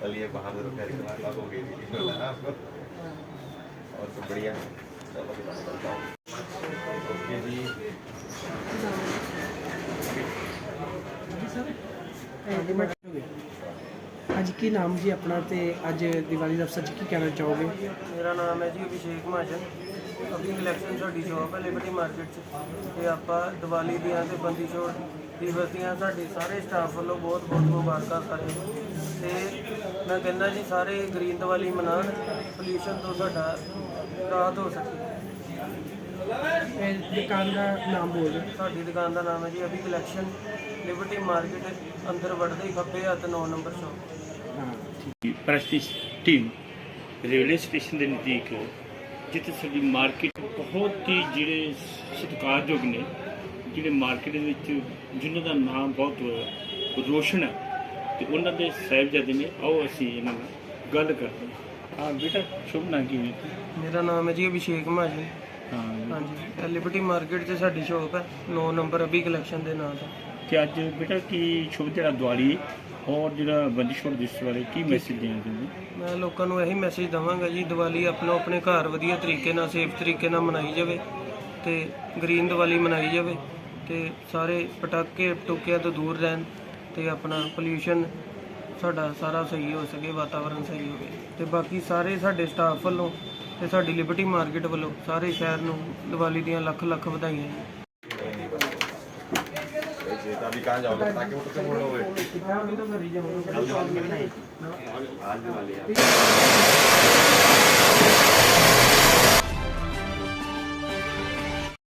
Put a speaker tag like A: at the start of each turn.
A: चलिए बहादुर कार्यक्रम हो गई और सब बढ़िया चलो करता हूँ ओके
B: ਅੱਜ ਕੀ ਨਾਮ ਜੀ ਆਪਣਾ ਤੇ ਅੱਜ ਦੀਵਾਲੀ ਦਾ ਅਫਸਰ ਜੀ ਕੀ ਕਹਿਣਾ ਚਾਹੋਗੇ?
C: ਮੇਰਾ ਨਾਮ ਹੈ ਜੀ ਅਭਿਸ਼ੇਕ ਮਹਾਜਨ। ਅਭੀ ਕਲੈਕਸ਼ਨ ਸਾਡੀ ਸ਼ਾਪ ਹੈ ਲਿਬਰਟੀ ਮਾਰਕੀਟ 'ਚ। ਤੇ ਆਪਾਂ ਦੀਵਾਲੀ ਦੀਆਂ ਤੇ ਬੰਦੀ ਛੋੜ ਦਿਵਸ ਦੀਆਂ ਸਾਡੇ ਸਾਰੇ ਸਟਾਫ ਵੱਲੋਂ ਬਹੁਤ ਬਹੁਤ ਮੁਬਾਰਕਾਂ ਸਾਰੇ ਤੇ ਮੈਂ ਕਹਿੰਦਾ ਜੀ ਸਾਰੇ ਗ੍ਰੀਨ ਦੀਵਾਲੀ ਮਨਾਉਣ ਪੋਲਿਊਸ਼ਨ ਤੋਂ ਸਾਡਾ ਰਾਹਤ ਹੋ ਸਕੇ।
B: ਇਹ ਦੁਕਾਨ ਦਾ ਨਾਮ ਬੋਲ ਦਿਓ।
C: ਸਾਡੀ ਦੁਕਾਨ ਦਾ ਨਾਮ ਹੈ ਜੀ ਅਭੀ ਕਲੈਕਸ਼ਨ ਲਿਬਰਟੀ ਮਾਰਕੀਟ ਅੰਦਰ ਵੜਦੇ ਹੀ ਖੱਬੇ ਹੱਥ 9 ਨੰਬਰ ਸ਼ਾਪ
B: ਹਾਂ ਠੀਕ
D: ਪ੍ਰੈਸਟੀਜ ਟੀਮ ਰੇਲਵੇ ਸਟੇਸ਼ਨ ਦੇ ਨਜ਼ਦੀਕ ਜਿੱਥੇ ਸਾਡੀ ਮਾਰਕੀਟ ਬਹੁਤ ਹੀ ਜਿਹੜੇ ਸਤਿਕਾਰਯੋਗ ਨੇ ਜਿਹੜੇ ਮਾਰਕੀਟ ਦੇ ਵਿੱਚ ਜਿਨ੍ਹਾਂ ਦਾ ਨਾਮ ਬਹੁਤ ਰੋਸ਼ਨ ਹੈ। ਤੇ ਉਹਨਾਂ ਦੇ ਸਾਹਿਬਜ਼ਾਦੇ ਨੇ ਆਓ ਅਸੀਂ ਇਹਨਾਂ ਨਾਲ ਗੱਲ ਕਰਦੇ ਹਾਂ। ਹਾਂ ਬੇਟਾ ਸ਼ੁਭ ਨਾਂ ਕੀ ਹੈ?
C: ਮੇਰਾ ਨਾਮ ਹੈ ਜੀ ਅਭਿਸ਼ੇਕ ਮਹਾਜਨ
D: ਹਾਂ
C: ਹਾਂਜੀ ਲਿਬਰਟੀ ਮਾਰਕੀਟ 'ਚ ਸਾਡੀ ਸ਼ਾਪ ਹੈ 9 ਨੰਬਰ ਅਭੀ ਕਲੈਕਸ਼ਨ ਦੇ ਨਾਂ ਤੋਂ।
D: ਤੇ ਅੱਜ ਬੇਟਾ ਕੀ ਸ਼ੁਭ ਜਿਹੜਾ ਦੀਵਾਲੀ ਔਰ ਜਿਹੜਾ ਬੰਦਿਸ਼ੋੜ ਦਿਵਸ ਬਾਰੇ ਕੀ ਮੈਸੇਜ ਦੇਣਾ ਚਾਹੁੰਦੇ
C: ਮੈਂ ਲੋਕਾਂ ਨੂੰ ਇਹੀ ਮੈਸੇਜ ਦਵਾਂਗਾ ਜੀ ਦੀਵਾਲੀ ਆਪਣੋ ਆਪਣੇ ਘਰ ਵਧੀਆ ਤਰੀਕੇ ਨਾਲ ਸੇਫ ਤਰੀਕੇ ਨਾਲ ਮਨਾਈ ਜਾਵੇ ਤੇ ਗ੍ਰੀਨ ਦੀਵਾਲੀ ਮਨਾਈ ਜਾਵੇ ਤੇ ਸਾਰੇ ਪਟਾਕੇ ਟੁੱਕਿਆਂ ਤੋਂ ਦੂਰ ਰਹਿਣ। ਤੇ ਆਪਣਾ ਪੋਲਿਊਸ਼ਨ ਸਾਡਾ ਸਾਰਾ ਸਹੀ ਹੋ ਸਕੇ ਵਾਤਾਵਰਣ ਸਹੀ ਹੋਵੇ ਤੇ ਬਾਕੀ ਸਾਰੇ ਸਾਡੇ ਸਟਾਫ ਵੱਲੋਂ ਤੇ ਸਾਡੀ ਲਿਬਰਟੀ ਮਾਰਕੀਟ ਵੱਲੋਂ ਸਾਰੇ ਸ਼ਹਿਰ ਨੂੰ ਦੀਵਾਲੀ ਦੀਆਂ ਲੱਖ ਲੱਖ ਵਧਾਈਆਂ ਜੀ
A: ऐसे तो अभी कहाँ जाओगे ताकि वो तो मोड़ होगे
C: ਮੈਂ ਵੀ ਤਾਂ ਘਰੀ ਜਾਵਾਂਗਾ
A: आज दिवाली है